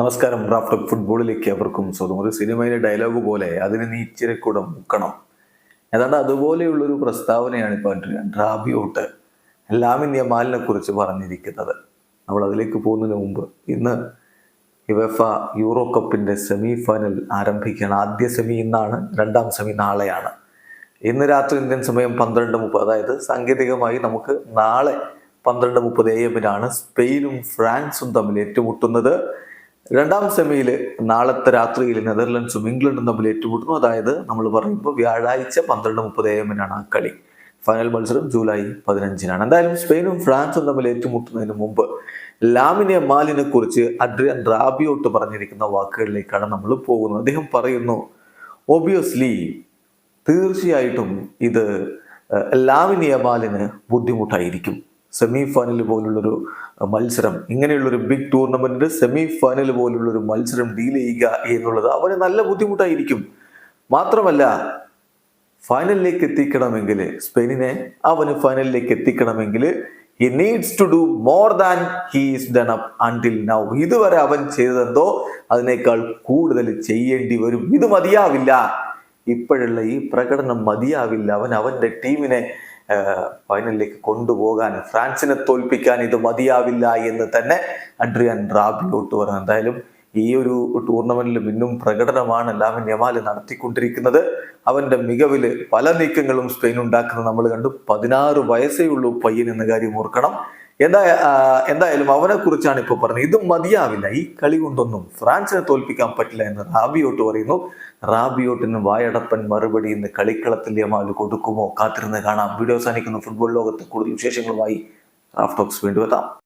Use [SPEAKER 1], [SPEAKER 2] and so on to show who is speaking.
[SPEAKER 1] നമസ്കാരം. റാഫ്റ്റ് ഫുട്ബോളിലേക്ക് അവർക്കും സ്വന്തം ഒരു സിനിമയിലെ ഡയലോഗ് പോലെ അതിന് നീ ഇച്ചിരി കൂടെ മുക്കണം. ഏതാണ്ട് അതുപോലെയുള്ളൊരു പ്രസ്താവനയാണ് ഇപ്പോൾ ഡ്രാബിയോട്ട് ലാമിൻ യമാലിനെ കുറിച്ച് പറഞ്ഞിരിക്കുന്നത്. നമ്മൾ അതിലേക്ക് പോകുന്നതിന് മുമ്പ് ഇന്ന് യുവഫ യൂറോ കപ്പിന്റെ സെമി ഫൈനൽ ആരംഭിക്കുകയാണ്. ആദ്യ സെമി ഇന്നാണ് രണ്ടാം സെമി നാളെയാണ്. ഇന്ന് രാത്രി ഇന്ത്യൻ സമയം പന്ത്രണ്ട് മുപ്പത്. അതായത് സാങ്കേതികമായി നമുക്ക് നാളെ പന്ത്രണ്ട് മുപ്പത് എ എമ്മിനാണ് സ്പെയിനും ഫ്രാൻസും തമ്മിൽ ഏറ്റുമുട്ടുന്നത്. രണ്ടാം സെമിയിൽ നാളത്തെ രാത്രിയിൽ നെതർലൻഡ്സും ഇംഗ്ലണ്ടും തമ്മിൽ ഏറ്റുമുട്ടുന്നു. അതായത് നമ്മൾ പറയുമ്പോൾ വ്യാഴാഴ്ച പന്ത്രണ്ട് മുപ്പത് എ എമ്മിനാണ് ആ കളി. ഫൈനൽ മത്സരം ജൂലൈ പതിനഞ്ചിനാണ്. എന്തായാലും സ്പെയിനും ഫ്രാൻസും തമ്മിൽ ഏറ്റുമുട്ടുന്നതിന് മുമ്പ് ലാമിനെ മാലിനെ കുറിച്ച് അഡ്രിയൻ റാബിയോട്ട് പറഞ്ഞിരിക്കുന്ന വാക്കുകളിലേക്കാണ് നമ്മൾ പോകുന്നത്. അദ്ദേഹം പറയുന്നു ഒബിയസ്ലി തീർച്ചയായിട്ടും ഇത് ലാമിനിയ മാലിന് ബുദ്ധിമുട്ടായിരിക്കും. സെമി ഫൈനൽ പോലുള്ളൊരു മത്സരം. ഇങ്ങനെയുള്ളൊരു ബിഗ് ടൂർണമെന്റിന്റെ സെമി ഫൈനൽ പോലുള്ളൊരു മത്സരം ഡീൽ ചെയ്യുക എന്നുള്ളത് അവന് നല്ല ബുദ്ധിമുട്ടായിരിക്കും. മാത്രമല്ല ഫൈനലിലേക്ക് എത്തിക്കണമെങ്കിൽ സ്പെയിനിനെ അവന് ഫൈനലിലേക്ക് എത്തിക്കണമെങ്കിൽ he needs to do more than he's done up until now ഇതുവരെ അവൻ ചെയ്തതെന്തോ അതിനേക്കാൾ കൂടുതൽ ചെയ്യേണ്ടി വരും. ഇത് മതിയാവില്ല. ഇപ്പോഴുള്ള ഈ പ്രകടനം മതിയാവില്ല. അവൻ അവന്റെ ടീമിനെ ഫൈനലിലേക്ക് കൊണ്ടുപോകാൻ ഫ്രാൻസിനെ തോൽപ്പിക്കാൻ ഇത് മതിയാവില്ല എന്ന് തന്നെ അഡ്രിയാൻ റാബിയോട്ട് പറഞ്ഞു. എന്തായാലും ഈ ഒരു ടൂർണമെന്റിൽ പിന്നും പ്രകടനമാണ് ലാമിൻ യമാൽ നടത്തിക്കൊണ്ടിരിക്കുന്നത്. അവന്റെ മികവിൽ പല നീക്കങ്ങളും സ്പെയിൻ ഉണ്ടാക്കുന്നത് നമ്മൾ കണ്ടു. പതിനാറ് വയസ്സേ ഉള്ളൂ പയ്യൻ എന്ന കാര്യം ഓർക്കണം. എന്താ എന്തായാലും അവനെ കുറിച്ചാണ് ഇപ്പൊ പറഞ്ഞത്. ഇത് മതിയാവില്ല. ഈ കളി കൊണ്ടൊന്നും ഫ്രാൻസിനെ തോൽപ്പിക്കാൻ പറ്റില്ല എന്ന് റാബിയോട്ട് പറയുന്നു. റാബിയോട്ടിന് വായടപ്പൻ മറുപടി ഇന്ന് കളിക്കളത്തിൽ യമാൽ കൊടുക്കുമോ? കാത്തിരുന്ന് കാണാം. വീഡിയോ സാധിക്കുന്ന ഫുട്ബോൾ ലോകത്ത് കൂടുതൽ വിശേഷങ്ങളുമായി റാഫ്റ്റോക്സ് വീണ്ടും എത്താം.